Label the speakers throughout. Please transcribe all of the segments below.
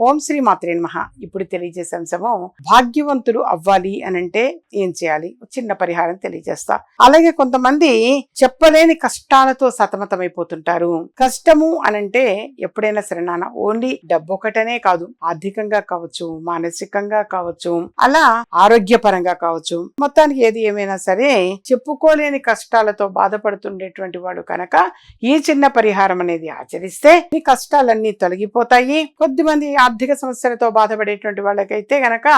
Speaker 1: ఓం శ్రీ మాత్రే నమ. ఇప్పుడు తెలియజేసే అంశము భాగ్యవంతులు అవ్వాలి అని అంటే ఏం చేయాలి? చిన్న పరిహారం తెలియజేస్తా. అలాగే కొంతమంది చెప్పలేని కష్టాలతో సతమతమైపోతుంటారు. కష్టము అనంటే ఎప్పుడైనా సరే నాన్న ఓన్లీ డబ్బు ఒకటనే కాదు ఆర్థికంగా కావచ్చు మానసికంగా కావచ్చు అలా ఆరోగ్యపరంగా కావచ్చు. మొత్తానికి ఏది ఏమైనా సరే చెప్పుకోలేని కష్టాలతో బాధపడుతుండేటువంటి వాడు కనుక ఈ చిన్న పరిహారం అనేది ఆచరిస్తే ఈ కష్టాలన్నీ తొలగిపోతాయి. కొద్దిమంది ఆర్థిక సమస్యలతో బాధపడేటువంటి వాళ్ళకైతే గనక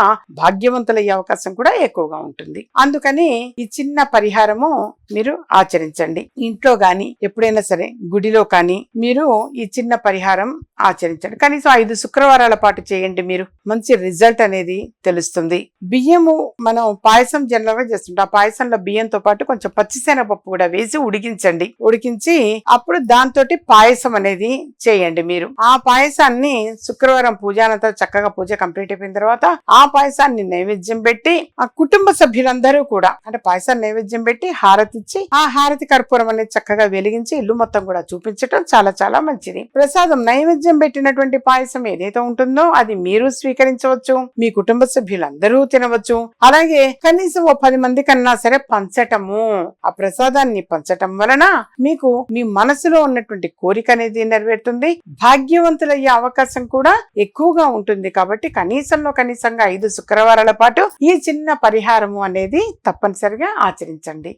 Speaker 1: భాగ్యవంతులయ్యే అవకాశం కూడా ఎక్కువగా ఉంటుంది. అందుకని ఈ చిన్న పరిహారము మీరు ఆచరించండి. ఇంట్లో గాని ఎప్పుడైనా సరే గుడిలో కానీ మీరు ఈ చిన్న పరిహారం ఆచరించండి. కనీసం ఐదు శుక్రవారాల పాటు చేయండి మీరు. మంచి రిజల్ట్ అనేది తెలుస్తుంది. బియ్యము మనం పాయసం జనరల్గా చేస్తుంటాం. ఆ పాయసంలో బియ్యంతో పాటు కొంచెం పచ్చిశనగపప్పు కూడా వేసి ఉడికించండి. ఉడికించి అప్పుడు దాంతో పాయసం అనేది చేయండి మీరు. ఆ పాయసాన్ని శుక్రవారం పూజానంతా చక్కగా పూజ కంప్లీట్ అయిపోయిన తర్వాత ఆ పాయసాన్ని నైవేద్యం పెట్టి ఆ కుటుంబ సభ్యులందరూ కూడా అంటే పాయసాన్ని నైవేద్యం పెట్టి హారతి ఇచ్చి ఆ హారతి కర్పూరం అనేది చక్కగా వెలిగించి ఇల్లు మొత్తం కూడా చూపించటం చాలా చాలా మంచిది. ప్రసాదం నైవేద్యం పెట్టినటువంటి పాయసం ఏదైతే ఉంటుందో అది మీరు స్వీకరించవచ్చు మీ కుటుంబ సభ్యులందరూ తినవచ్చు. అలాగే కనీసం ఓ పది మంది కన్నా సరే పంచటము. ఆ ప్రసాదాన్ని పంచటం వలన మీకు మీ మనసులో ఉన్నటువంటి కోరిక అనేది నెరవేరుతుంది. భాగ్యవంతులయ్యే అవకాశం కూడా ఎక్కువగా ఉంటుంది కాబట్టి కనీసంలో కనీసంగా ఐదు శుక్రవారాల పాటు ఈ చిన్న పరిహారము అనేది తప్పనిసరిగా ఆచరించండి.